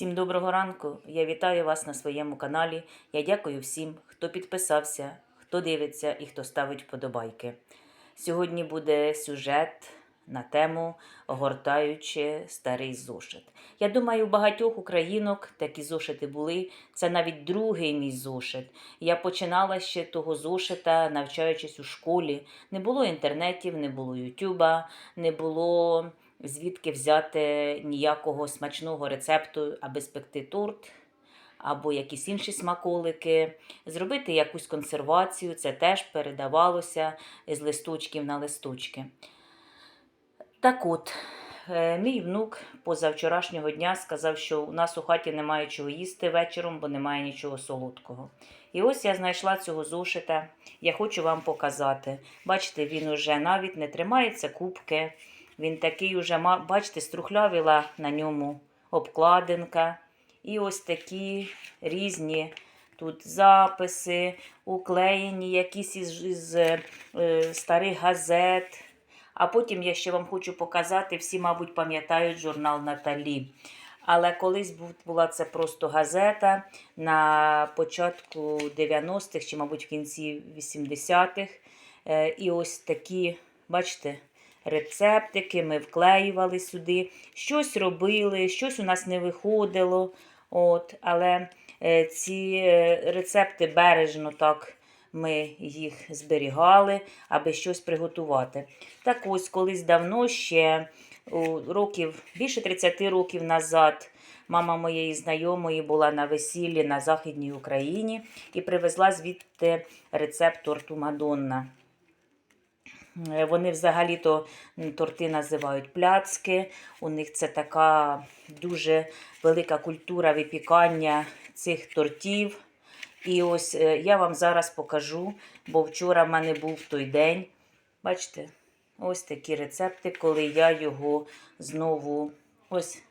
Всім доброго ранку. Я вітаю вас на своєму каналі. Я дякую всім, хто підписався, хто дивиться і хто ставить вподобайки. Сьогодні буде сюжет на тему Огортаючи старий зошит. Я думаю, у багатьох українок такі зошити були. Це навіть другий мій зошит. Я починала ще того зошита, навчаючись у школі. Не було інтернетів, не було Ютуба, не було звідки взяти ніякого смачного рецепту, аби спекти торт або якісь інші смаколики, зробити якусь консервацію, це теж передавалося з листочків на листочки. Так от, е, мій внук позавчорашнього дня сказав, що у нас у хаті немає чого їсти вечором, бо немає нічого солодкого. І ось я знайшла цього зошита. Я хочу вам показати. Бачите, він уже навіть не тримається кубки. Він такий уже, бачите, струхлявіла на ньому обкладинка. І ось такі різні тут записи, уклеєні якісь із, із е, старих газет. А потім я ще вам хочу показати, всі, мабуть, пам'ятають журнал Наталі. Але колись була це просто газета на початку 90-х, чи, мабуть, в кінці 80-х. Е, І ось такі, бачите, рецептики ми вклеювали сюди, щось робили, щось у нас не виходило. От, але е, ці е, рецепти бережно так ми їх зберігали, аби щось приготувати. Так ось колись давно ще років більше 30 років назад. Мама моєї знайомої була на весіллі на Західній Україні і привезла звідти рецепт торту Мадонна. Е, Вони взагалі-то торти називають пляцки. У них це така дуже велика культура випікання цих тортів. І ось е, я вам зараз покажу, бо вчора в мене був той день. Бачите, ось такі рецепти, коли я його знову ось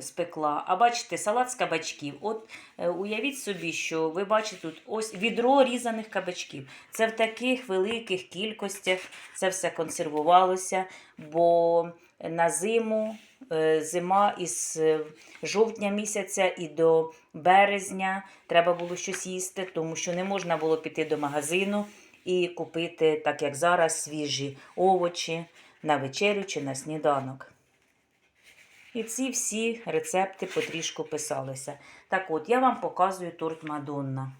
спекла. А бачите, салат з кабачків. От е, уявіть собі, що ви бачите тут ось відро різаних кабачків. Це в таких великих кількостях це все консервувалося, бо на зиму, е, зима із е, жовтня місяця і до березня треба було щось їсти, тому що не можна було піти до магазину і купити, так як зараз, свіжі овочі на вечерю чи на сніданок. І ці всі рецепти потрішку писалися. Так от, я вам показую торт Мадонна.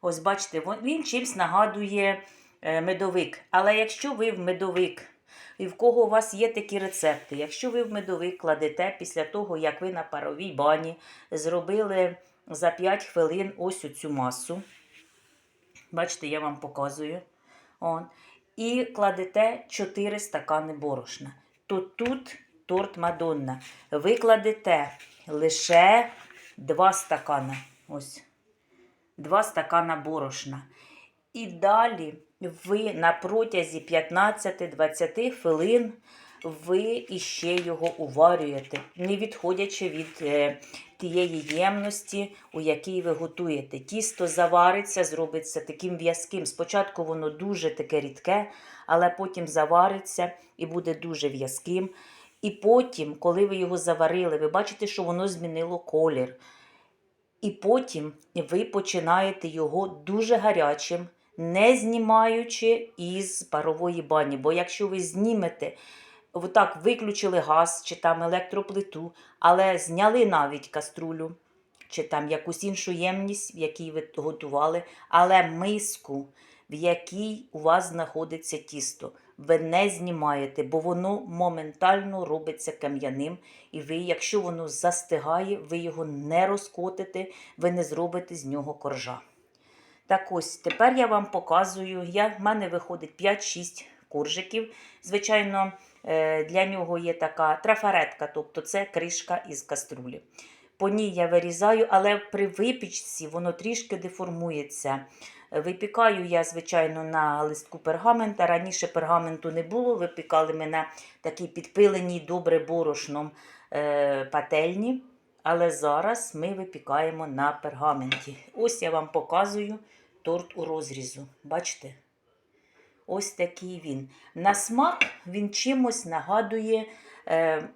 Ось бачите, він чимсь нагадує е, медовик. Але якщо ви в медовик, і в кого у вас є такі рецепти, якщо ви в медовик кладете після того, як ви на паровій бані зробили за 5 хвилин ось оцю масу, бачите, я вам показую. Он, і кладете 4 стакани борошна, то тут торт Мадонна. Ви кладете лише 2 стакана. Ось. 2 стакана борошна. І далі ви на протязі 15-20 хвилин ви іще його уварюєте, не відходячи від е, тієї ємності, у якій ви готуєте. Тісто завариться, зробиться таким в'язким. Спочатку воно дуже таке рідке, але потім завариться і буде дуже в'язким. І потім, коли ви його заварили, ви бачите, що воно змінило колір. І потім ви починаєте його дуже гарячим, не знімаючи із парової бані. Бо якщо ви знімете, ви так виключили газ чи там електроплиту, але зняли навіть каструлю чи там якусь іншу ємність, в якій ви готували, але миску, в якій у вас знаходиться тісто, ви не знімаєте, бо воно моментально робиться кам'яним. І ви, якщо воно застигає, ви його не розкотите, ви не зробите з нього коржа. Так ось, тепер я вам показую. Я, в мене виходить 5-6 коржиків. Звичайно, е, для нього є така трафаретка, тобто це кришка із каструлі. По ній я вирізаю, але при випічці воно трішки деформується. Випікаю я, звичайно, на листку пергамента. Раніше пергаменту не було. Випікали ми на такій підпиленій добре борошном е, пательні. Але зараз ми випікаємо на пергаменті. Ось я вам показую торт у розрізу. Бачите? Ось такий він. На смак він чимось нагадує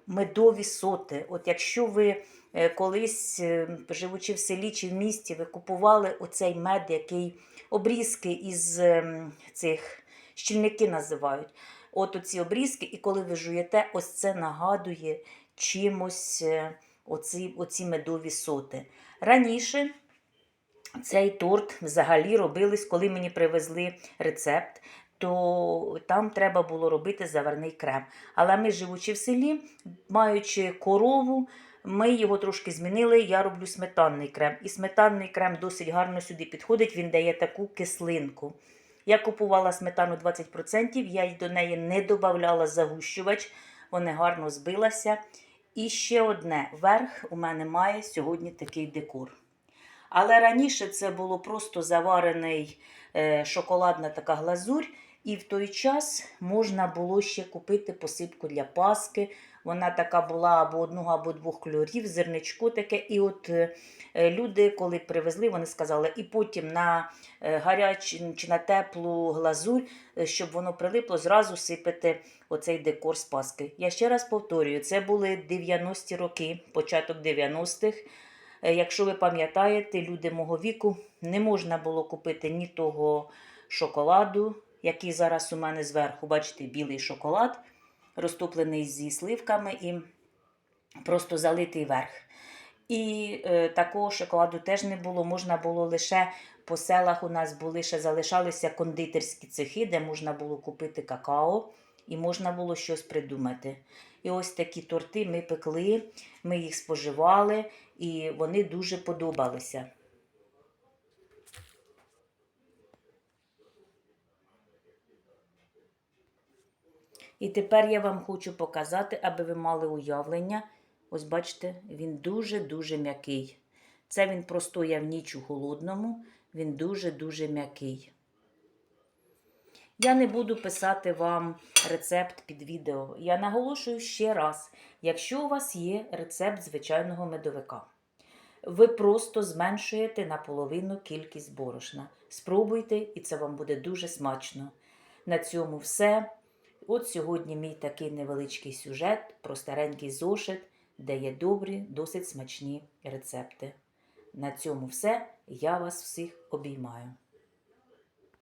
медові соти. От якщо ви е, колись, е, живучи в селі чи в місті, ви купували оцей мед, який обрізки із цих щільники називають. От оці обрізки, і коли ви жуєте, ось це нагадує чимось е, оці, оці медові соти. Раніше цей торт взагалі робились, коли мені привезли рецепт, то там треба було робити заварний крем. Але ми, живучи в селі, маючи корову, ми його трошки змінили. Я роблю сметанний крем. І сметанний крем досить гарно сюди підходить, він дає таку кислинку. Я купувала сметану 20%, я й до неї не додавала загущувач, вона гарно збилася. І ще одне: верх у мене має сьогодні такий декор. Але раніше це було просто заварений е, шоколадна така глазурь, і в той час можна було ще купити посипку для паски. Вона така була або одного, або двох кольорів, зерничко таке. І от е, е, люди, коли привезли, вони сказали, і потім на е, гарячу чи на теплу глазурь, щоб воно прилипло, зразу сипете оцей декор з паски. Я ще раз повторюю, це були 90-ті роки, початок 90-х. Е, Якщо ви пам'ятаєте, люди мого віку не можна було купити ні того шоколаду, який зараз у мене зверху, бачите, білий шоколад, розтоплений зі сливками і просто залитий верх. І е, такого шоколаду теж не було. Можна було лише по селах у нас були ще залишалися кондитерські цехи, де можна було купити какао і можна було щось придумати. І ось такі торти ми пекли, ми їх споживали, і вони дуже подобалися. І тепер я вам хочу показати, аби ви мали уявлення. Ось бачите, він дуже-дуже м'який. Це він простояв ніч у холодному, він дуже-дуже м'який. Я не буду писати вам рецепт під відео. Я наголошую ще раз: якщо у вас є рецепт звичайного медовика, ви просто зменшуєте наполовину кількість борошна. Спробуйте, і це вам буде дуже смачно. На цьому все. От сьогодні мій такий невеличкий сюжет про старенький зошит, де є добрі, досить смачні рецепти. На цьому все. Я вас всіх обіймаю.